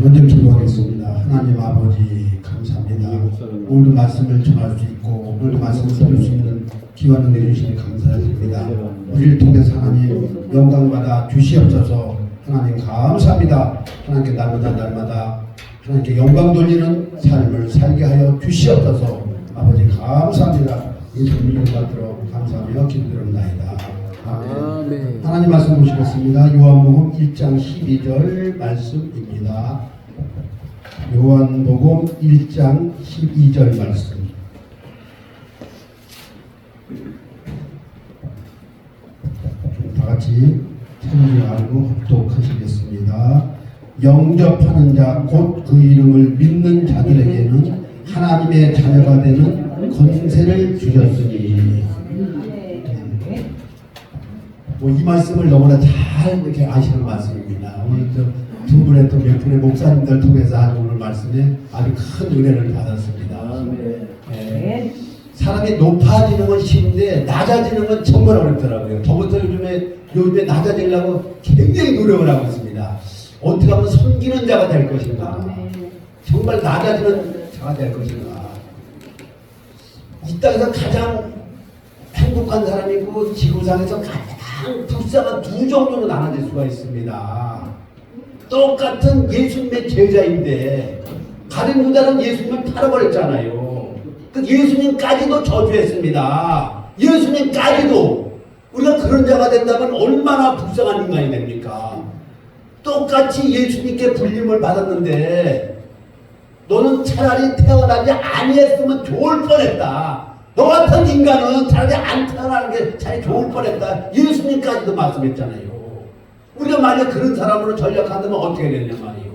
먼저 기도하겠습니다. 하나님 아버지 감사합니다. 오늘도 말씀을 전할 수 있고 오늘도 말씀을 들을 수 있는 기회를 내주시니 감사드립니다. 우리를 통해서 하나님 영광받아 주시옵소서 하나님 감사합니다. 하나님께 날마다 날마다 하나님께 영광 돌리는 삶을 살게 하여 주시옵소서 아버지 감사합니다. 이 소리를 받들어 감사하며 기도드립니다. 아멘. 하나님 말씀 보시겠습니다. 요한복음 1장 12절 말씀입니다. 요한복음 1장 12절 말씀. 좀다 같이 참조하고 합독하시겠습니다. 영접하는 자 곧 그 이름을 믿는 자들에게는 하나님의 자녀가 되는 권세를 주셨으니 뭐 이 말씀을 너무나 잘 이렇게 아시는 말씀입니다. 오늘 저두 분의 또 몇 분의 목사님들 통해서 아주 오늘 말씀에 아주 큰 은혜를 받았습니다. 아멘. 예. 사람이 높아지는 건 쉬운데 낮아지는 건 정말 어렵더라고요. 저부터 요즘에 요즘에 낮아지려고 굉장히 노력을 하고 있습니다. 어떻게 하면 섬기는 자가 될 것인가? 정말 낮아지는 자가 될 것인가? 이 땅에서 가장 행복한 사람이고 지구상에서 가장 불쌍한 두 종류로 나눠질 수가 있습니다. 똑같은 예수님의 제자인데 가린 유다는 예수님을 팔아버렸잖아요. 그 예수님까지도 저주했습니다. 예수님까지도 우리가 그런 자가 된다면 얼마나 불쌍한 인간이 됩니까? 똑같이 예수님께 불림을 받았는데 너는 차라리 태어나지 아니했으면 좋을 뻔했다. 너 같은 인간은 차라리 안 태어나는 게 차라리 좋을 뻔했다. 예수님까지도 말씀했잖아요. 우리가 만약 그런 사람으로 전략한다면 어떻게 되냐 말이에요.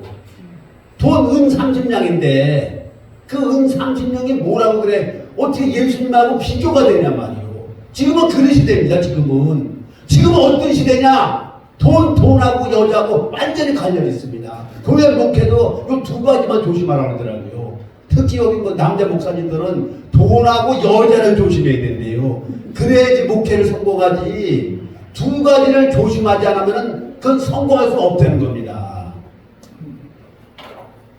돈은 30냥인데 그 은 30냥이 뭐라고 그래? 어떻게 예수님하고 비교가 되냐 말이에요. 지금은 그런 시대입니다. 지금은. 지금은 어떤 시대냐? 돈, 돈하고 여자하고 완전히 관련이 있습니다. 교회 목회도 이 두 가지만 조심하라 그러더라고요. 특히 여기 뭐 남자 목사님들은 돈하고 여자를 조심해야 된대요. 그래야지 목회를 성공하지. 두 가지를 조심하지 않으면 그건 성공할 수 없다는 겁니다.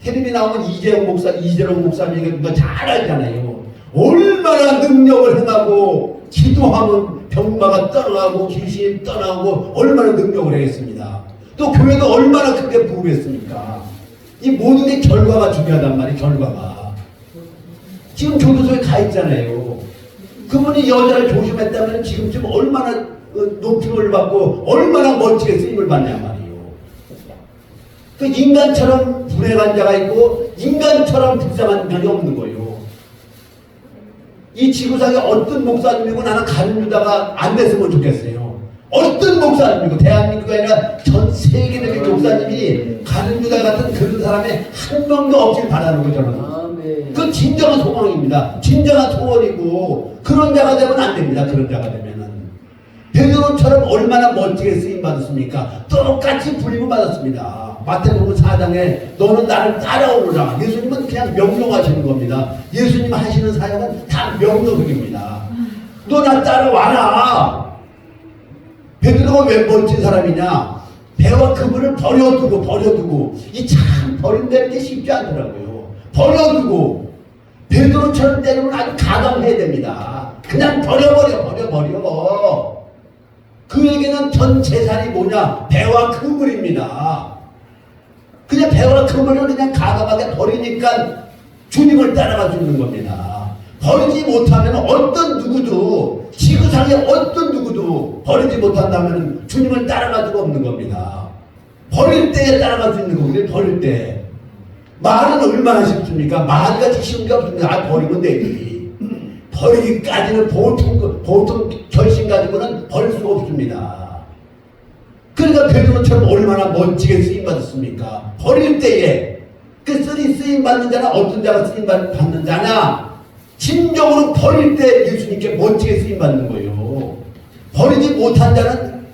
텔레비 나오면 이재용 목사, 이재용 목사님 이거 누가 잘 알잖아요. 얼마나 능력을 행하고 기도하면 병마가 떠나고 귀신이 떠나고 얼마나 능력을 하겠습니다. 또 교회도 얼마나 크게 부흥했습니까? 이 모든 게 결과가 중요하단 말이에요. 결과가. 지금 교도소에 가 있잖아요. 그분이 여자를 조심했다면 지금쯤 얼마나 어, 높임을 받고 얼마나 멋지게 쓰임을 받냐 말이에요. 그 인간처럼 불행한 자가 있고 인간처럼 불쌍한 면이 없는 거예요. 이 지구상에 어떤 목사님이고 나는 가는 유다가 안 됐으면 좋겠어요. 어떤 목사님이고 대한민국이 아니라 전 세계적인 목사님이 가는 유다 같은 그런 사람이 한 명도 없길 바라는. 저는. 아멘. 그 진정한 소망입니다. 진정한 소원이고 그런 자가 되면 안 됩니다. 그런 자가 되면은 베드로처럼 얼마나 멋지게 쓰임 받았습니까? 똑같이 불림을 받았습니다. 마태복음 4장에 너는 나를 따라오느라 예수님은 그냥 명령하시는 겁니다. 예수님 하시는 사역은 다 명령입니다. 너 나 따라와라. 베드로가 왜 멋진 사람이냐? 배와 그분을 버려두고 버려두고 이 참 버린다는 게 쉽지 않더라고요. 버려두고 베드로처럼 때리면 아주 가감해야 됩니다. 그냥 버려버려 버려버려. 그에게는 전 재산이 뭐냐? 배와 그물입니다. 그냥 배와 그물을 그냥 가감하게 버리니까 주님을 따라가 주는 겁니다. 버리지 못하면 어떤 누구도 지구상의 어떤 누구도 버리지 못한다면 주님을 따라갈 수가 없는 겁니다. 버릴 때에 따라갈 수 있는 거거든요. 버릴 때. 말은 얼마나 쉽습니까? 말같이 쉬운 게 없습니다. 아, 버리면 되지. 버리기까지는 보통, 그- 보통 결심 가지고는 버릴 수가 없습니다. 그러니까 베드로처럼 얼마나 멋지게 쓰임 받았습니까? 버릴 때에 그 쓰임 쓰임 받는 자는 어떤 자가 쓰임 받- 받는 자냐? 진정으로 버릴 때 예수님께 멋지게 쓰임 받는 거예요. 버리지 못한 자는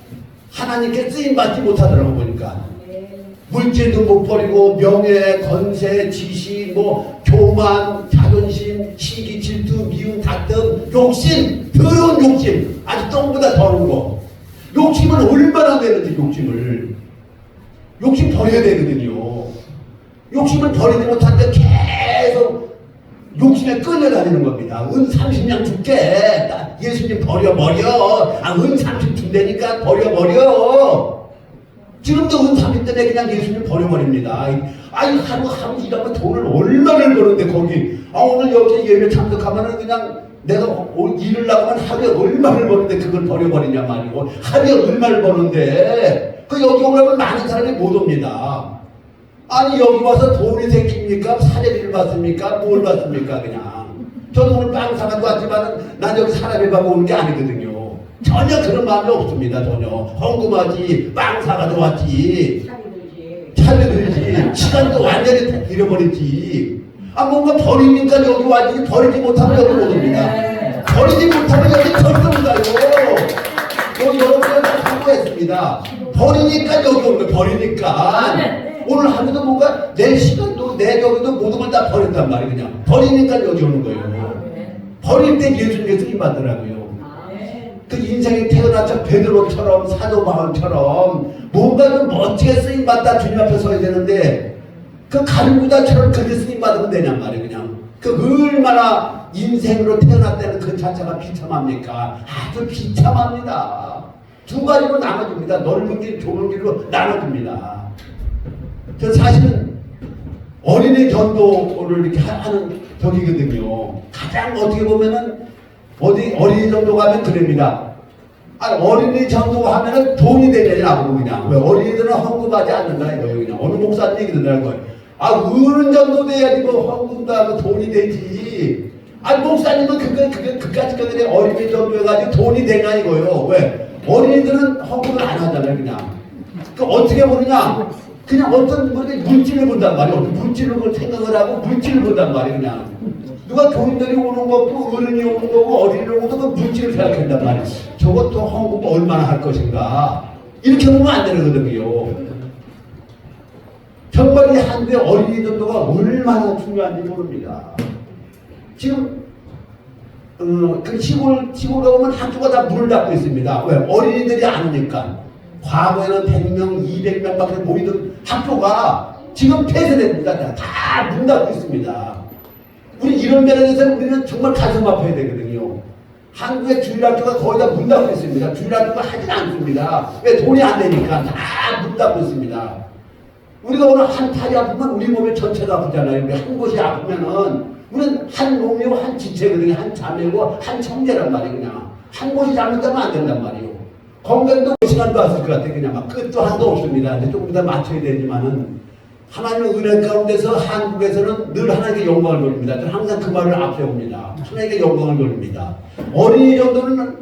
하나님께 쓰임 받지 못하더라고 보니까. 물질도 못 버리고 명예, 건세, 지식, 뭐 교만, 자존심, 시기, 질투, 미움, 다툼, 욕심, 더러운 욕심, 아주 똥보다 더러운 거. 욕심은 얼마나 되는지 욕심을 욕심 버려야 되거든요. 욕심을 버리지 못하는데 계속 욕심에 끌려다니는 겁니다. 은 30냥 줄게. 나 예수님 버려 버려. 아, 은 30 준다니까 버려 버려. 지금도 은30 때문에 그냥 예수님 버려버립니다. 아니, 하루, 하루 일하면 돈을 얼마를 버는데, 거기. 아, 오늘 여기 예배 참석하면은 그냥 내가 오- 일을 나가면 하루에 얼마를 버는데 그걸 버려버리냐 말이고. 하루에 얼마를 버는데, 그 여기 오려면 많은 사람이 못 옵니다. 아니 여기 와서 돈이 생깁니까? 사례비를 받습니까? 뭘 받습니까? 그냥 저는 오늘 빵 사가지고 왔지만 난 여기 사람이 받고 오는 게 아니거든요 전혀 그런 마음이 없습니다 전혀. 헌금하지 빵 사가지고 왔지. 차례 들지. 시간도 완전히 잃어버렸지. 아 뭔가 버리니까 여기 와지. 버리지 못하면 여기 못 옵니다. 버리지 못하면 여기 절대 못 가요. 여기 여러분들 다 참고했습니다. 버리니까 여기 오는 버리니까. 오늘 하루도 뭔가 내 시간도 내 저기도 모든 걸 다 버린단 말이에요 그냥. 버리니까 여기 오는 거예요. 버릴 때 예수님께 쓰임 받더라고요 그 인생이 태어나서 베드로처럼 사도 바울처럼. 뭔가 좀 멋지게 쓰임 받다 주님 앞에 서야 되는데 그 가룟부다처럼 그렇게 쓰임 받으면 되냔 말이에요 그냥. 그 얼마나 인생으로 태어났다는 그 자체가 비참합니까? 아주 비참합니다. 두 가지로 나눠줍니다. 넓은 길 좁은 길로 나눠줍니다. 저 사실은 어린이 전도를 이렇게 하- 하는 덕이거든요. 가장 어떻게 보면은 어디 어린이 전도 가면 그럽니다. 아 어린이 전도 하면은 돈이 나보고 그냥 왜 어린이들은 헌금하지 않는다 이거예요 그냥 어느 목사님 얘기 거예요. 아 어른 전도 돼야지 뭐 헌금도 하고 돈이 되지. 아 목사님은 그거 그게 그까지 거들이 어린이 전도해가지고 돈이 되냐 이거예요. 왜 어린이들은 헌금을 안 하잖아요 그냥. 그 어떻게 보느냐? 그냥 어떤 물질을 본단 말이에요. 물질을 볼 생각을 하고 물질을 본단 말이에요. 그냥 누가 교인들이 오는 것도 어른이 오는 거고 어린이 오는 것도 그 물질을 생각한단 말이에요. 저것도 헌금 얼마나 할 것인가 이렇게 보면 안 되거든요. 정말 이 한국의 어린이 전도가 얼마나 중요한지 모릅니다. 지금 어, 그 시골 시골 가보면 학교가 다 문을 닫고 있습니다. 왜 어린이들이 안 오니까. 과거에는 100명, 200명밖에 모이던 학교가 지금 폐쇄됩니다. 다 문 닫고 있습니다. 우리 이런 면에서 우리는 정말 가슴 아파야 되거든요. 한국의 주일학교가 거의 다 문 닫고 있습니다. 주일학교가 하진 않습니다. 왜 돈이 안 되니까 다 문 닫고 있습니다. 우리가 오늘 한 팔이 아프면 우리 몸이 전체가 아프잖아요. 한 곳이 아프면은 우리는 한 몸이고 한 지체거든요. 한 자매고 한 청재란 말이에요. 그냥 한 곳이 잘못되면 안 된단 말이에요. 건강도 시간도 왔을 것 같아요. 그냥 막 끝도 한도 없습니다. 근데 조금 더 맞춰야 되지만은 하나님의 은혜 가운데서 한국에서는 늘 하나님께 영광을 돌립니다. 저는 항상 그 말을 앞세웁니다. 하나님께 영광을 돌립니다. 어린이 정도는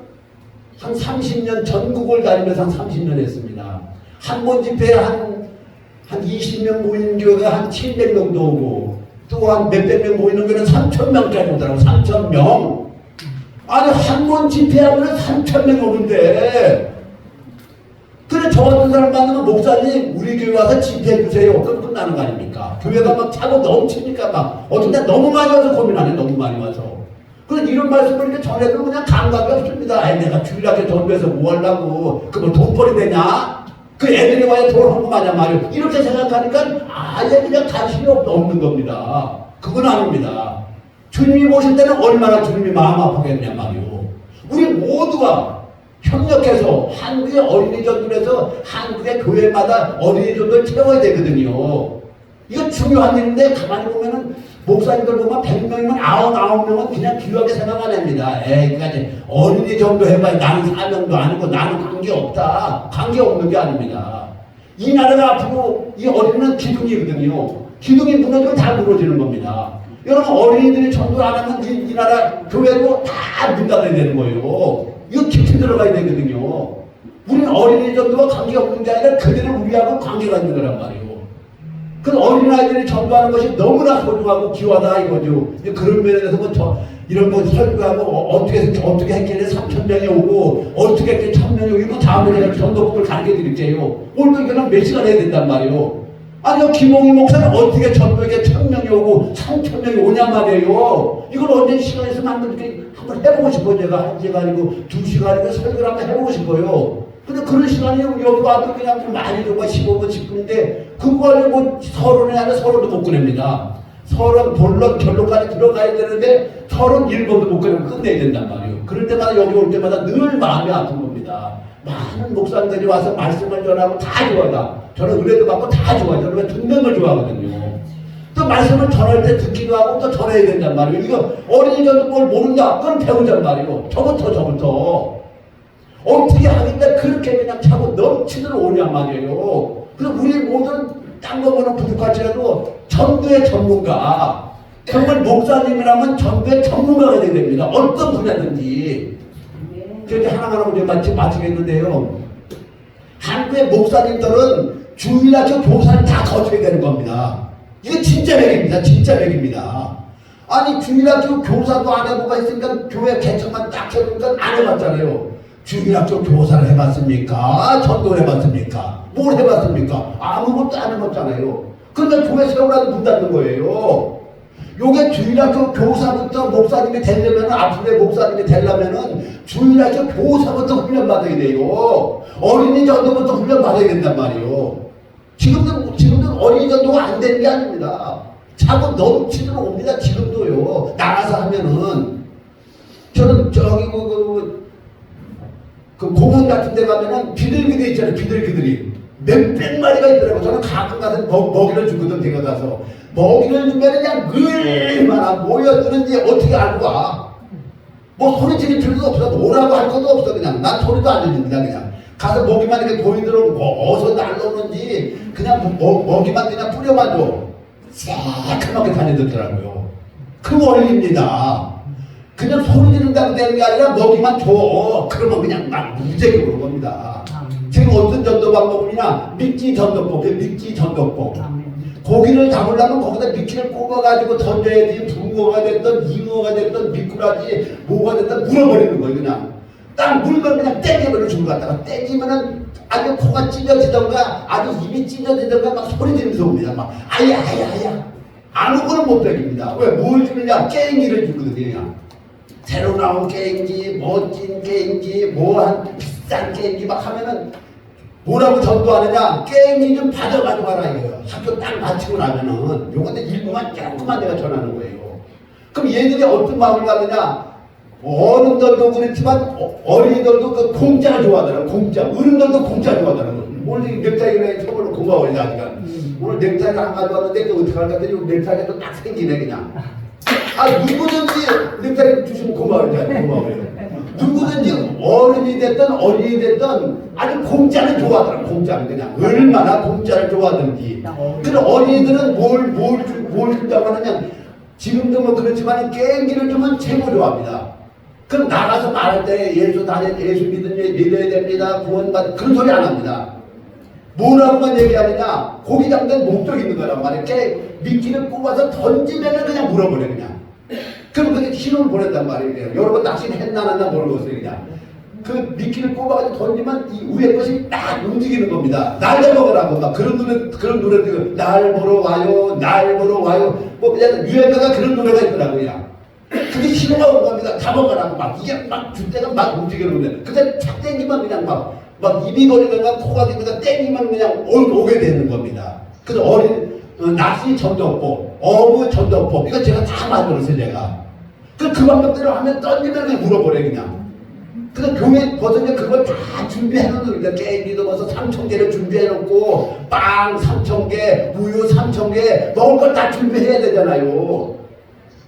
한 30년 전국을 다니면서 한 30년 했습니다. 한 번 집회에 한, 한 20명 모이는 교회가 한 700명 정도 오고 또 한 몇백 명 모이는 교회는 3,000명까지 오더라고 3,000명. 아니 한 번 집회하면 3,000명 오는데 그래 저 같은 사람 만나면 목사님 우리 교회 와서 집회해 주세요. 그럼 끝나는 거 아닙니까? 교회가 막 차고 넘치니까 막 어떤 때 너무 많이 와서 고민하네 너무 많이 와서. 그런 이런 말씀을 이렇게 전해도 그냥 감각이 없습니다. 아이 내가 주일학교 전도해서 뭐 하려고 그뭐 돈벌이 되냐? 그 애들이 와야 돈 헌금하냐 말이요. 이렇게 생각하니까 아예 그냥 관심이 없- 없는 겁니다. 그건 아닙니다. 주님이 오실 때는 얼마나 주님이 마음 아프겠냐 말이요. 우리 모두가 협력해서 한국의 어린이 전도에서 한국의 교회마다 어린이 전도를 채워야 되거든요. 이거 중요한 일인데 가만히 보면은 목사님들 보면 100명이면 99명은 그냥 귀하게 생각 안 합니다. 에이, 그까지 어린이 정도 해봐야 나는 사명도 아니고 나는 관계 없다. 관계 없는 게 아닙니다. 이 나라가 앞으로 이 어린이는 기둥이거든요. 기둥이 무너지면 다 무너지는 겁니다. 여러분 어린이들이 전도를 안 하면 이, 이 나라 교회도 다 문 닫아야 되는 거예요. 이거 들어가야 되거든요. 우리는 어린이 전도와 관계가 없는 게 아니라 그들은 우리하고 관계가 있는 거란 말이에요. 그 어린아이들이 전도하는 것이 너무나 소중하고 귀하다 이거죠. 그런 면에서 뭐 저, 이런 거 설교하고 어, 떻게 어떻게 했길래 3천 명이 오고 어떻게 했길래 천 명이 오고 이거 다음에 제가 전도법을 가르쳐 드릴게요. 오늘도 이거는 몇 시간 해야 된단 말이에요. 아니요 김홍희 목사는 어떻게 전도에게 천 명이 오고 삼천 명이 오냔 말이에요. 이걸 언제 시간 있으면 한번 해보고 싶어요. 제가 한 시간이고 두 시간이고 설교를 한번 해보고 싶어요. 근데 그런 시간이 여기 와도 그냥 좀 많이 주고 15분, 10분인데 그거를 뭐 서론이 아니라 서론도 못 꺼냅니다. 서론, 본론, 결론까지 들어가야 되는데 서론 1번도 못 꺼내고 끝내야 된단 말이에요. 그럴 때마다 여기 올 때마다 늘 마음이 아픈 겁니다. 많은 목사님들이 와서 말씀을 전하고 다 좋아다. 저는 은혜도 받고 다 좋아요. 저는 듣는 걸 좋아하거든요. 또 말씀을 전할 때 듣기도 하고 또 전해야 된단 말이에요. 이거 어린이들도 뭘 모른다. 그럼 배우단 말이에요. 저부터 저부터. 어떻게 하길래 그렇게 그냥 차고 넘치도록 오냔 말이에요. 그래서 우리 모든 딴거 보는 부족할지라도 전도의 전문가. 정말 목사님이라면 전도의 전문가가 돼야 됩니다. 어떤 분야든지. 저 이제 하나하나 이제 마치 마치겠는데요. 한국의 목사님들은 주일학교 교사를 다 거쳐야 되는 겁니다. 이게 진짜 맥입니다. 진짜 맥입니다. 아니 주일학교 교사도 안 해보고 있으니까 교회 개척만 딱 해보니까 안 해봤잖아요. 주일학교 교사를 해봤습니까? 전도를 해봤습니까? 뭘 해봤습니까? 아무것도 안 해봤잖아요. 그러니까 교회 세우라도 문 닫는 거예요. 요게 주일학교 교사부터 목사님이 되려면 앞으로의 목사님이 되려면은 주일학교 교사부터 훈련 받아야 돼요. 어린이 전도부터 훈련 받아야 된단 말이에요. 지금도 지금도 어린이 전도가 안 되는 게 아닙니다. 차고 넘치도록 옵니다. 지금도요. 나가서 하면은 저는 저기 그, 그, 그 공원 같은 데 가면은 비둘기들 있잖아요. 비둘기들이. 몇백 마리가 있더라고. 저는 가끔 가서 먹, 먹이를 주거든, 제가 가서. 먹이를 주면 그냥 얼마나 모여드는지 어떻게 알고 와. 뭐 소리 지를 필요도 없어. 오라고 할 것도 없어. 그냥. 난 소리도 안 들립니다. 그냥. 가서 먹이만 이렇게 보이도록 뭐 어디서 날라오는지 그냥 뭐, 먹이만 그냥 뿌려만 줘. 새카맣게 다녀들더라고요. 그 원리입니다. 그냥 소리 지른다고 되는 게 아니라 먹이만 줘. 그러면 그냥 막 무지하게 오는 겁니다. 지금 어떤 전도 방법이냐? 미끼 전도법, 미끼 전도법. 고기를 잡으려면 거기다 미끼를 꼽아가지고 던져야지 붕어가 됐든 잉어가 됐든 미꾸라지 뭐가 됐든 물어버리는 거예요 그냥. 딱 물면 그냥 땡겨버려 주고 갖다가 땡기면은 아주 코가 찢어지던가 아주 입이 찢어지던가 막 소리 지르면서 옵니다 막. 아야 아야 아야. 아무거나 못 베깁니다. 왜? 뭘 주느냐? 게임기를 주거든요 그냥. 새로 나온 게임기 멋진 게임기 뭐한 비싼 게임기 막 하면은 뭐라고 전도하느냐? 게임기 좀 받아가지고 가라 이거예요. 학교 딱 마치고 나면은 요건데 일부만 조금만 내가 전하는 거예요. 그럼 얘들이 어떤 마음을 갖느냐? 어른들도 그렇지만 어- 어린이들도 그 공짜 좋아하더라고 공짜 어른들도 공짜 좋아하더라고 오늘 넥타이를 선물로 고마워요 나니까 오늘 넥타이를 안 가져왔는데 그 어떻게 할까 했더니 넥타이가 또 딱 생기네 그냥 아 누구든지 넥타이 주시면 고마워요 고마워요 누구든지 어른이 됐든 어린이 됐든 아주 공짜를 좋아하더라 공짜를. 그냥 얼마나 공짜를 좋아하든지. 근데 어린이들은 뭘뭘 뭘 준다고 하느냐. 지금도 뭐 그렇지만 게임기를 주면 최고 좋아합니다. 그럼 나가서 말할 때 예수 다니 예수 예 믿어야 됩니다. 구원받 그런 소리 안 합니다. 뭐라고만 얘기하느냐. 고기 잡는 목적이 있는 거란 말이에요 깨 미끼를 뽑아서 던지면 그냥 물어버려 그냥 그럼 그게 신호를 보냈단 말이에요. 여러분 낚시는 했나 안 했나 그냥. 그 미끼를 뽑아가지고 던지면 이 위에 것이 딱 움직이는 겁니다. 날 잡아가라고 막 그런 노래 그런 노래들 날 보러 와요, 날 보러 와요. 뭐 그냥 유행가가 그런 노래가 있더라고요. 그게 신호가 온 겁니다. 잡아가라고 막 이게 막줄 때가 막 움직이는 거예요. 근데 착 땡기면 그냥 막 막 입이 거리든가 코가 거리든가 땡기면 그냥 오, 오게 되는 겁니다. 그래서 어린 어, 낚시 전도법, 어부 전도법 이거 제가 다 만들었어요 제가. 그, 그 방법대로 하면 던지면 물어버려 그냥. 그래서 교회 이제 그걸 다 준비해놓는 겁니다. 게임기도 벌써 3천 개를 준비해놓고 빵 3천 개, 우유 3천 개 먹을 걸 다 준비해야 되잖아요.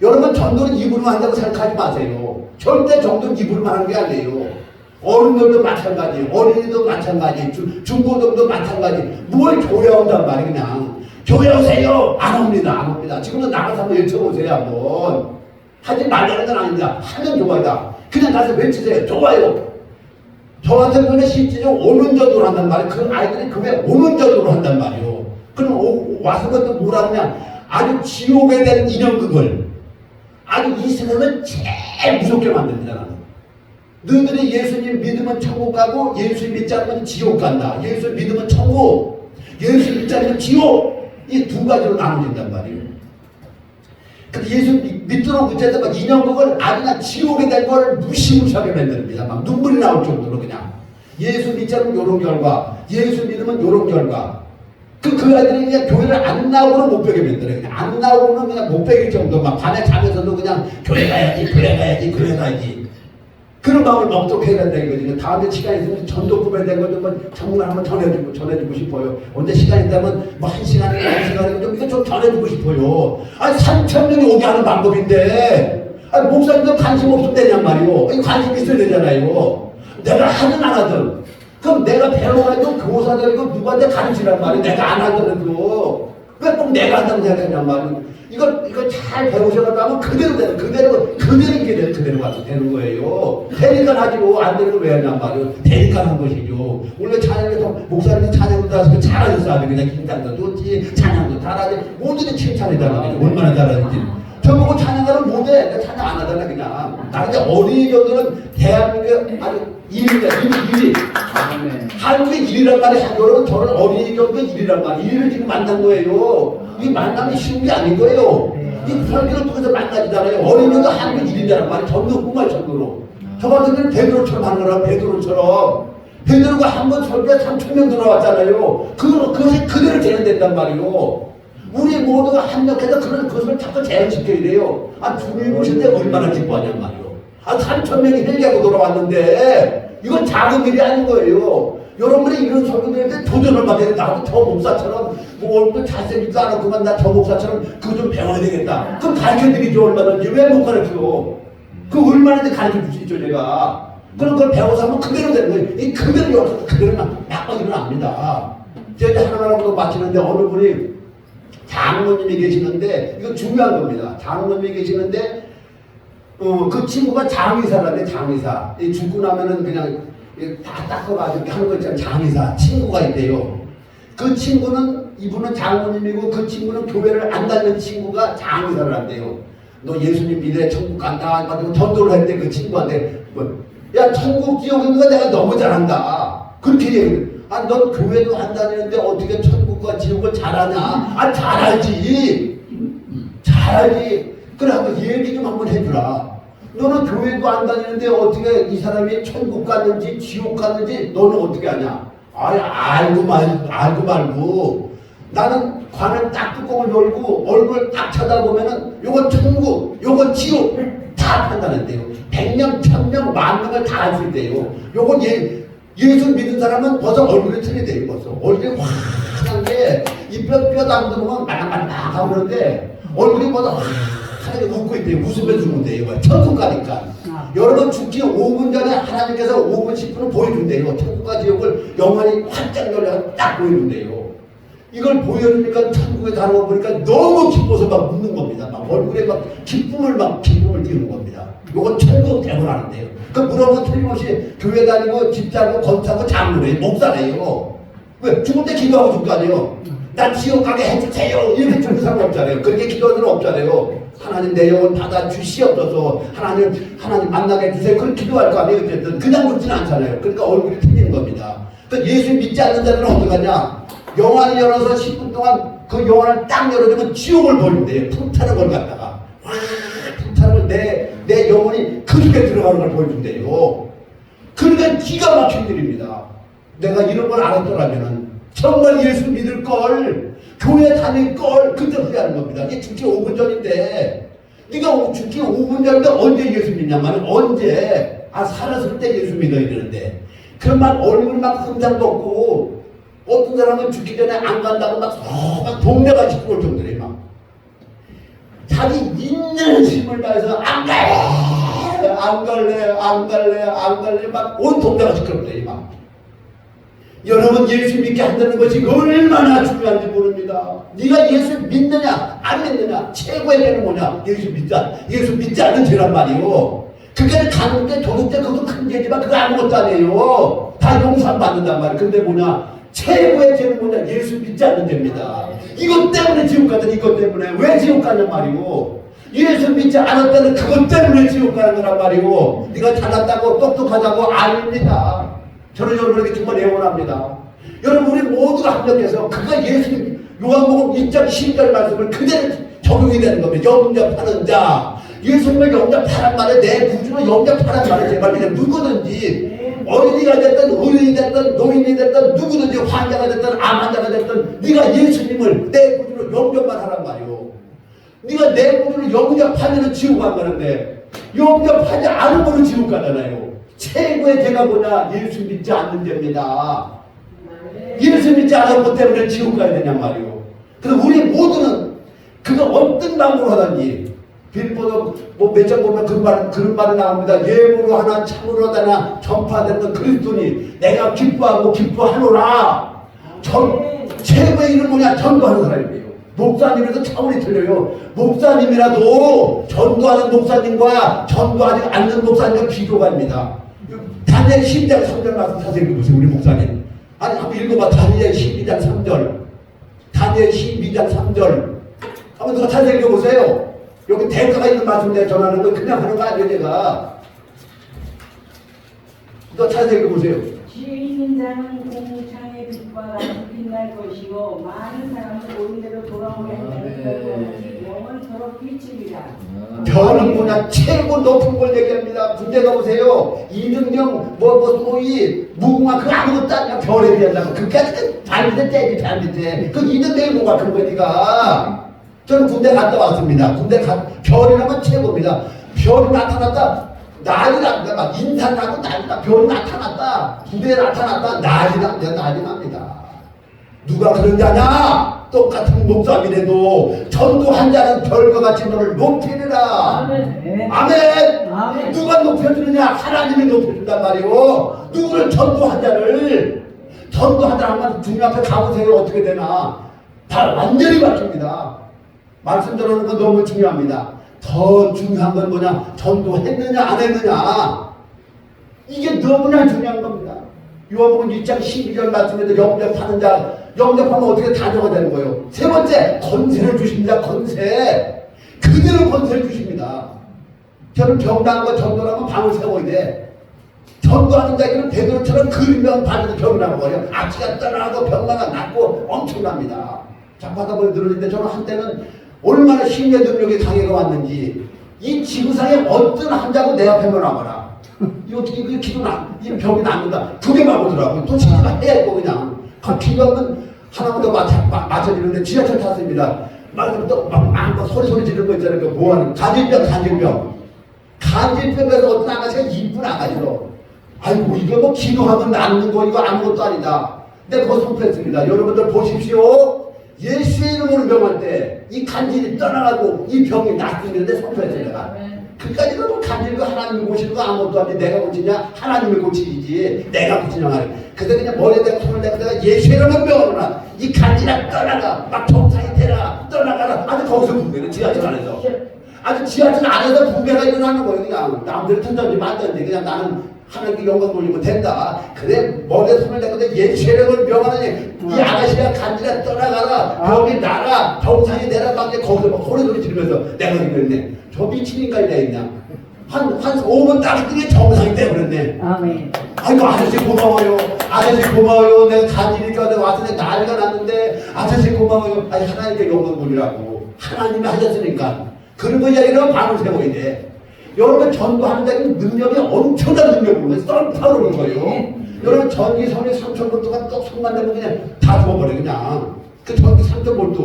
여러분 전도는 입으로만 한다고 생각하지 마세요. 절대 전도는 입으로만 하는 게 아니에요. 어른들도 마찬가지, 어린이도 마찬가지, 중, 중고등도 마찬가지. 뭘 교회 온단 말이에요 그냥. 교회 오세요. 안 옵니다. 안 옵니다. 지금도 나가서 한번 외쳐보세요 한번. 하지 말라는 건 아닙니다. 하면 좋아요. 그냥 가서 외치세요. 좋아요. 저 같은 경우는 실제적으로 오는 전도를 한단 말이에요. 그 아이들이 그게 오는 전도를 한단 말이에요. 그럼 오- 와서 그것도 뭐라 하냐. 아주 지옥에 대한 인형극을 아주 이 세상을 제일 무섭게 만듭니다. 너희들이 예수님 믿으면 천국 가고 예수 믿지 않으면 지옥 간다. 예수 믿으면 천국, 예수 믿지 않으면 지옥. 이 두 가지로 나눠진단 말이에요. 근데 예수 믿- 믿도록 그때도 막 인형극을 그냥 지옥에 될걸 무시무시하게 만듭니다. 막 눈물이 나올 정도로 그냥. 예수 않으면 요런 결과, 예수 믿으면 요런 결과. 그, 그 아이들이 그냥 교회를 안 나오고는 못 배게 만들어요. 그냥 안 나오고는 그냥 못 배길 정도. 막 밤에 자면서도 그냥 교회 가야지, 교회 가야지, 교회 가야지. 그런 마음을 먹도록 해야 된다 이거지. 다음에 시간 있으면 전도구에 대한 거좀 정말 한번 전해주고, 전해주고 싶어요. 언제 시간 있다면 뭐 한 시간에, 한 시간에 좀 이거 좀 전해주고 싶어요. 아니, 3천 명이 오게 하는 방법인데, 아니, 목사님도 관심 없으면 되냔 말이오. 아니, 관심 있어야 되잖아요. 내가 하든 안 하든. 그럼 내가 배워가지고 교사들이고 누구한테 가르치란 말이야. 내가 안 하더라도. 왜꼭 내가 한다고 생각하냔 말이야. 이걸, 이걸 잘 배우셔가지고 그대로 되는, 그대로, 그대로 이게 되는, 그대로 가서 되는 거예요. 되니까 하지고 안 되는 걸왜 하냔 말이야. 되니까 한 것이죠. 원래 찬양에서, 목사님이 찬양도 하시고 잘하셨어. 아주 그냥 긴장도 좋지, 찬양도 잘하지. 모두들 칭찬이잖아. 얼마나 잘하는지. 저보고 찬양가는 못해. 내가 찬양 안 하잖아, 그냥. 나는 이제 어린이 정도는 대한민국의 아주 1위다, 1위, 1위. 한국의 1위란 말이 여러분 저는 어린이 정도의 1위란 말이 1위를 지금 만난 거예요. 이 만남이 쉬운 게 아닌 거예요. 이 설교를 통해서 만나지잖아요. 어린이도 한국 1위라는 말이 전도 정말 전도로. 저 같은 데는 베드로처럼 하는 거라 베드로처럼. 베드로가 한 번 설교에 3천 명 들어왔잖아요. 그, 그것이 그대로 재현된단 말이에요. 우리 모두가 합력해서 그런 것을 자꾸 재현시켜야 돼요. 아, 주님 때 얼마나 기뻐하냔 말이에요. 아, 3천 명이 헬기하고 돌아왔는데, 이건 작은 일이 아닌 거예요. 여러분이 이런 설교들 때 도전을 받아야 돼. 나도 저 목사처럼, 뭐 얼굴 잘생기지도 않았구만, 나 저 목사처럼 그거 좀 배워야 되겠다. 그럼 가르쳐 드리죠, 얼마든지. 왜 못 가르쳐? 그 얼마든지 가르쳐 줄 수 있죠, 제가. 그럼 그걸 배워서 하면 그대로 되는 거예요. 이 그대로 여기서 그대로만 막 일어납니다. 제가 이제 하나하나도 마치는데 어느 분이 장로님이 계시는데 이거 중요한 겁니다. 장로님이 계시는데 어, 그 친구가 장의사라네 장의사. 이 죽고 나면은 그냥 이다 닦아가지고 하는 거 있잖아요. 장의사 친구가 있대요. 그 친구는 이분은 장로님이고 그 친구는 교회를 안 다니는 친구가 장의사를 한대요. 너 예수님 믿어 천국 간다. 가지고 전도를 했대 그 친구한테 뭐, 야 천국 지옥 있는 거 내가 너무 잘한다. 그렇게 얘기해. 아, 넌 교회도 안 다니는데 어떻게 천 국과 지옥을 잘하냐? 아, 잘 알지. 잘 알지. 그래, 한번 얘기 좀 한번 해주라. 너는 교회도 안 다니는데 어떻게 이 사람이 천국 갔는지 지옥 갔는지 너는 어떻게 아냐? 아, 알고 말, 알고 말고. 나는 관을 딱 뚜껑을 열고 얼굴 딱 쳐다보면은 요건 천국, 요건 지옥 다 판단한대요. 백명, 천명, 만명을 다 알 수 있대요. 요건 예, 예수 믿은 사람은 벌써 얼굴이 틀리대요, 벌써. 얼굴이 환한 게, 이 뼈, 뼈도 안 들어오면 말랑말랑하고 그러는데, 얼굴이 벌써 환하게 웃고 있대요. 웃으면서 웃는데요. 천국 가니까. 여러분 죽기 5분 전에 하나님께서 5분, 10분을 보여준대요. 천국과 지옥을 영원히 활짝 열려 딱 보여준대요. 이걸 보여주니까 천국에 다루어 보니까 너무 기뻐서 막 웃는 겁니다. 막 얼굴에 막 기쁨을 막 기쁨을 띄우는 겁니다. 요건 천국 대본하는데요. 그 물어보면 틀림없이 교회 다니고 집 살고 건사고 장로래요. 목사래요. 왜? 죽을 때 기도하고 죽을 거 아니에요. 난 지옥 가게 해주세요. 이렇게 줄 상관없잖아요. 그렇게 기도하는 는 없잖아요. 하나님 내 영혼 받아 주시옵소서. 하나님, 하나님 만나게 해주세요. 그렇게 기도할 거 아니에요. 어쨌든. 그냥 묻지는 않잖아요. 그러니까 얼굴이 틀리는 겁니다. 그 예수 믿지 않는 자들은 어떡하냐? 영화를 열어서 10분 동안 그 영화를 딱 열어주면 지옥을 보여준대요. 불타는 걸 갖다가. 와, 불타는 걸 내, 내 영혼이 그 속에 들어가는 걸 보여준대요. 그러니까 기가 막힌 일입니다. 내가 이런 걸 알았더라면은 정말 예수 믿을 걸, 교회 다닐 걸, 그때 후회하는 겁니다. 이게 죽기 5분 전인데, 네가 죽기 5분 전인데 언제 예수 믿냐면 언제? 아, 살았을 때 예수 믿어야 되는데. 그런 막 얼굴 막 흠장도 없고, 어떤 사람은 죽기 전에 안 간다고 막, 어, 막 동네가 시끄러울 정도래, 막. 자기 있는 힘을 다해서 안 갈래, 안 갈래, 안 갈래, 안 갈래, 막 온 동네가 시끄럽대, 막. 여러분 예수 믿게 한다는 것이 얼마나 중요한지 모릅니다. 네가 예수 믿느냐 안 믿느냐 최고의 죄는 뭐냐 예수 믿자 예수 믿지 않는 죄란 말이요. 그게 가는 때 도둑 때 그것도 큰 죄지만 그거 아무것도 아니에요. 다 용서 받는단 말이에요. 근데 뭐냐 최고의 죄는 뭐냐 예수 믿지 않는 죄입니다. 이것 때문에 지옥 가든 이것 때문에 왜 지옥 가냐 말이고 예수 믿지 않았다는 그것 때문에 지옥 가는 거란 말이고 네가 잘났다고 똑똑하다고 아닙니다. 저는 여러분에게 정말 애원합니다. 여러분 우리 모두가 합력해서 그가 예수 요한복음 1장 12절 말씀을 그대로 적용이 되는 겁니다. 영접하는 자. 예수님을 영접하란 말에 내 구주로 영접하란 말에 제발 그냥 누구든지 어린이가 됐든 어른이 됐든 노인이 됐든 누구든지 환자가 됐든 암 환자가 됐든 네가 예수님을 내 구주로 영접만 하란 말이오. 네가 내 구주로 영접하면 지옥 안 가는데 영접하지 않으면 지옥 가잖아요. 최고의 죄가 뭐냐? 예수 믿지 않는 죄입니다. 예수 믿지 것 때문에 지옥 가야 되냔 말이오. 그래서 우리 모두는 그가 어떤 방법으로 하든지 빌보도 뭐 몇 장 보면 그 말, 그런 말이 나옵니다. 예물로 하나 참으로 하나 전파되는 그리스도니 내가 기뻐하고 기뻐하노라. 전, 최고의 이름 뭐냐? 전도하는 사람이에요. 목사님에도 차원이 틀려요. 목사님이라도 전도하는 목사님과 전도하지 않는 목사님과 비교가 아닙니다. 다니엘 12장 3절 말씀 자세히 읽어보세요. 우리 목사님. 아니 한번 읽어봐. 다니엘 12장 3절. 다니엘 12장 3절. 한번 누가 자세히 읽어보세요. 여기 대가가 있는 말씀 내가 전하는 거 그냥 하는 거 아니에요, 제가. 누가 자세히 읽어보세요. 지혜 있는 자는 공창의 빛과 빛날 것이요 많은 사람은 옳은 대로 돌아오게 하는 것이 영 별은 뭐냐 최고 높은 걸 얘기합니다. 군대 가보세요. 이등병 뭐 뭐 소위 무궁화 그 아무것도 아니야 별에 비한다고 그까지 발 밑에 떼지 발 밑에 그 이등병이 뭐가 큰 거야 니가 저는 군대 갔다 왔습니다. 군대 가 별이라면 최고입니다. 별이 나타났다 난리 납니다. 막 인탄하고 난리 나 별이 나타났다 부대에 나타났다 난리 납니다. 난리 납니다. 누가 그런 자냐? 똑같은 목사님이라도 전도한 자는 별과 같이 너를 높이리라. 아멘. 아멘. 아멘. 누가 높여주느냐? 하나님이 높여준단 말이오. 누구를 전도한 자를 전도한 자 한번 주님 앞에 가보세요. 어떻게 되나? 다 완전히 바뀝니다. 말씀 들어오는 건 너무 중요합니다. 더 중요한 건 뭐냐? 전도했느냐 안 했느냐? 이게 너무나 중요한 겁니다. 요한복음 1장 12절 말씀에도 영접하는 자, 영접하면 어떻게 단어가 되는 거예요? 세 번째, 건세를 주십니다. 건세. 그대로 건세를 주십니다. 저는 병나는 거 전도라면 방을 세워야 돼. 전도하는 자에게는 베드로처럼 그림명 받는 병이 나는 거예요. 악취가 떠나고 병나가 낫고 엄청납니다. 장파다 보니 들었는데 저는 한때는 얼마나 신의 능력이 강해가 왔는지 이 지구상에 어떤 환자고 내 앞에만 와봐라. 이 어떻게 그 기도 나, 이 병이 낫는다. 두 개만 보더라고요. 또 치지만 해야 했고 그냥. 하나만 더 맞춰, 마- 맞춰지는데 지하철 탔습니다. 막, 또, 막, 막, 막 소리 소리 지르는 거 있잖아요. 그 뭐하는, 간질병, 간질병. 간질병에서 어떤 아가씨가 이쁜 아가씨로. 아이고, 이거 뭐 기도하면 낫는 거, 이거 아무것도 아니다. 근데 그거 선포했습니다. 여러분들 보십시오. 예수의 이름으로 병할 때 이 간질이 떠나가고 이 병이 낫는데 선포했습니다. 그까지는 뭐 간질고 하나님이 고치는 거 아무것도 아닌데 내가 고치냐? 하나님이 고치지 내가 고치냐 말이야. 그래서 그냥 머리에 대고 손을 대고 내가 이름으로 병하노라. 이 간질아 떠나가. 막 정상이 되라. 떠나가라. 아주 거기서 부부는 지하철 안에서. 아주 지하철 안에서 부배가 일어나는 거예요. 그냥 남들 튼던지 말던지 그냥 나는 하나님께 영광 돌리면 된다. 그래 머리에 손을 내 예수의 이름을 명하느니 이 아가씨가 간지가 떠나가라. 병이 나가. 정상이. 막 이제 거기서 막 소리소리 지르면서 내가 그랬네. 저 미친 인간이다 있냐. 한, 한 5분 딱 있더니 정상이 돼버렸네. 아멘. 아이고 아저씨 고마워요. 아저씨 고마워요. 내가 간지니까 내가 와서 내 난리가 났는데 아저씨 고마워요. 아니 하나님께 영광 돌리라고. 하나님이 하셨으니까. 그런 거 이야기는 방을 세워야 돼. 여러분 전도하는 데는 능력이 엄청난 능력으로 썰파로 오는 거예요. 여러분 전기 선이 3천 볼트가 또 손만 대면 그냥 다 죽어버려 그냥. 그 전기 3천 볼트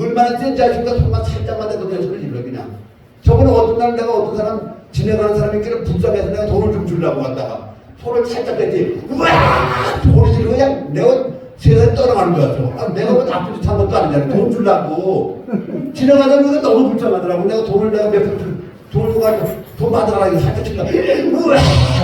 얼마나 센지 아십니까? 손만 살짝만 대도 그냥 소리 질러 그냥. 저번에 어떤 날 내가 어떤 사람 지나가는 사람이 있길래 불쌍해서 내가 돈을 좀 주려고 갔다가 손을 살짝 댔지 우와 소리 지르고 그냥 내가 세상에 떠나가는 줄 알았어 아, 내가 뭐 나쁜 짓 한 것도 아니잖아 돈 주려고 지나가다 보니까 너무 불쌍하더라고 내가 돈을 내가 몇푼 돈을 가지고 살짝 치니까 우와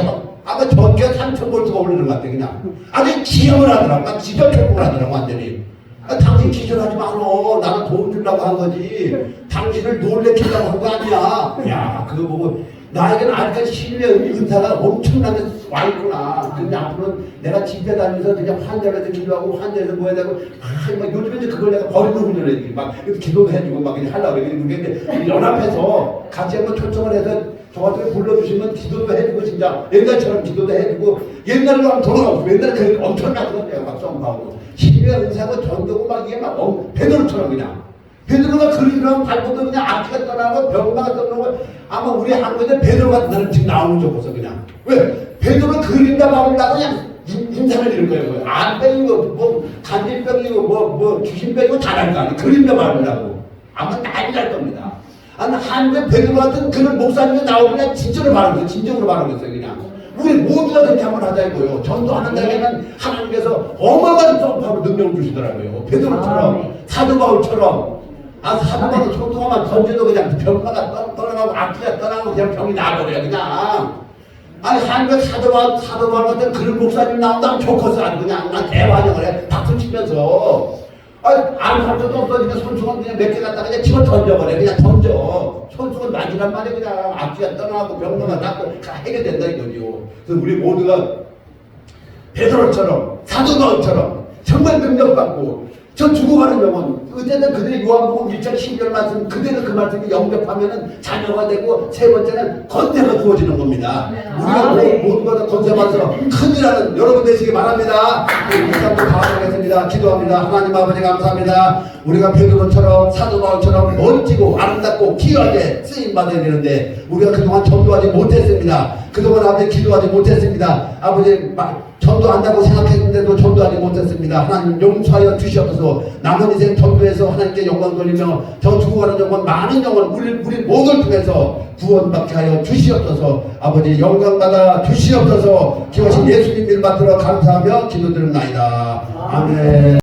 막 아마 전기가 3천 볼트가 오르는 것 같아 그냥 아주 기억을 하더라고 막 지적행동을 하더라고 완전히 아, 당신 기절하지 마노. 나는 돈 주려고 한 거지. 당신을 놀래키려고 한 거 아니야. 야, 그거 보고 나에게는 아직까지 신뢰 은사가 엄청나게 와 있구나. 근데 앞으로는 내가 집에 다니면서 그냥 환자에서 기도하고 환자에서 뭐 해야 되고 아, 막 요즘에 이제 그걸 내가 버리는 훈련을 해주고 막 기도도 해주고 막 이렇게 하려고 그래. 근데 연합해서 같이 한번 초청을 해서 저 같은 거 불러주시면 기도도 해주고 진짜 옛날처럼 기도도 해주고 옛날로 하면 돌아가고 옛날에 그 엄청나거든요 막 썸하고 신의 은사고 전도고 막 이게 막 어, 배도로처럼 그냥. 베드로가 그리스도랑 밟고도 그냥 앞뒤가 떠나고 병마가 떠나고 아마 우리 한국에 베드로 같은 사람 지금 나오는 줄 보소 그냥. 왜? 베드로가 그린다 말라고 그냥 인- 인상을 잃은 거예요. 안병이고 뭐 간질병이고 뭐뭐 귀신병이고 다랄 거 아니에요. 그린다 말라고. 아마 난리 날 겁니다 아니 한국에 베드로 같은 그런 목사님이 나오면 진짜로 말하는 거예요. 진정으로 말하는 거예요 그냥. 우리 모두가 그렇게 한번 하자 이거요. 전도하는 데에는 하나님께서 어마어마한 점프하고 능력을 주시더라고요. 베드로처럼 사도 바울처럼. 아 사도 바울 총통하면 던져도 그냥 병마가 떠- 떠나가고 앞뒤가 떠나고 그냥 병이 나버려요 그냥. 아니 한국 사도 바울 사도 바울 같은 그런 목사님 나온다면 좋겠어. 아주 그냥 난 대환영을 해. 박수 치면서 아니 안할 것도 없어지니까 손수건 그냥 몇개 갖다 그냥 집어 던져버려. 그냥 던져. 손수건 만지란 말이야 그냥. 앞뒤가 떠나고 병마가 낫고 다 해결된다 이거죠 그래서 우리 모두가 베드로처럼 사도 바울처럼 정말 능력받고 저 죽어가는 영혼 그때는 그들의 요한복음 1장 12절 말씀 그대로 그 말씀이 영접하면은 자녀가 되고 세 번째는 건세가 주어지는 겁니다. 우리가 모- 모두가 다 건세 받아서 큰일하는 여러분 되시기 바랍니다. 우리 일단도 감사하겠습니다. 기도합니다. 하나님 아버지 감사합니다 우리가 베드로처럼 사도 바울처럼 멋지고 아름답고 귀하게 쓰임 받아야 되는데 우리가 그동안 전도하지 못했습니다 그동안 아버지 기도하지 못했습니다 아버지 마- 전도한다고 생각했는데도 전도하지 못했습니다. 하나님 용서하여 주시옵소서. 남은 인생 전도해서 하나님께 영광 돌리며 저 죽어가는 영혼 많은 영혼 우리 우리 모두를 통해서 구원받게 하여 주시옵소서. 아버지 영광 받아 주시옵소서. 기하신 예수님 일 받들어 감사하며 기도드립나이다. 아멘.